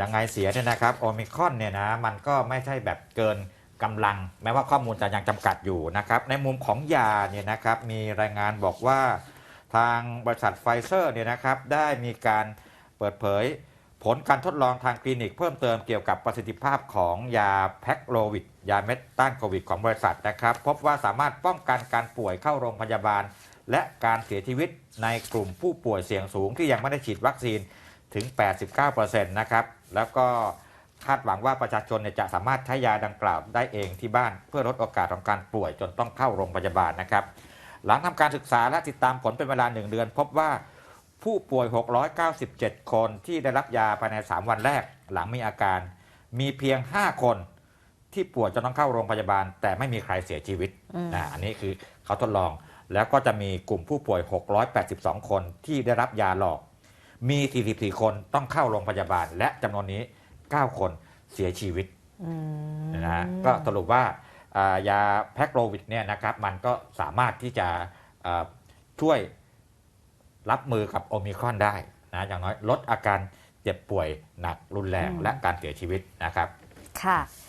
ยังไงเสียเนี่ยนะครับโอมิครอนเนี่ยนะมันก็ไม่ใช่แบบเกินกำลัง แม้ว่าข้อมูลจะยังจำกัดอยู่นะครับ ในมุมของยาเนี่ยนะครับมีรายงานบอกว่าทางบริษัทไฟเซอร์เนี่ยนะครับได้มีการเปิดเผย ผลการทดลองทางคลินิกเพิ่มเติมเกี่ยวกับประสิทธิภาพของยาแพ็กโลวิดยาเม็ดต้านโควิดของบริษัทนะครับ พบว่าสามารถป้องกันการป่วยเข้าโรงพยาบาล และการเสียชีวิตในกลุ่มผู้ป่วยเสี่ยงสูงที่ยังไม่ได้ฉีดวัคซีน ถึง 89%นะครับแล้วก็คาดหวังว่าประชาชนเนี่ยจะสามารถใช้ยาดังกล่าวได้เองที่บ้าน เพื่อลดโอกาสของการป่วยจนต้องเข้าโรงพยาบาลนะครับ หลังทำการศึกษาและติดตามผลเป็นเวลา 1 เดือน พบว่าผู้ป่วย 697 คนที่ได้รับยาภายใน 3 วันแรก หลังมีอาการ มีเพียง 5 คนที่ป่วยจนต้องเข้าโรงพยาบาล แต่ไม่มีใครเสียชีวิตอืมนะอันนี้คือเขาทดลอง แล้วก็จะมีกลุ่มผู้ป่วย 682 คนที่ได้รับยาหลอก มี 44 คนต้องเข้าโรงพยาบาล และจำนวนนี้ 9 คนเสียชีวิตอืมนะฮะก็สรุปว่าอ่ายาแพ็กโลวิดเนี่ยนะครับมันก็สามารถที่จะอ่าช่วยรับมือกับโอมิครอนได้นะอย่างน้อยลดอาการเจ็บป่วยหนักรุนแรงและการเสียชีวิตนะครับ ค่ะ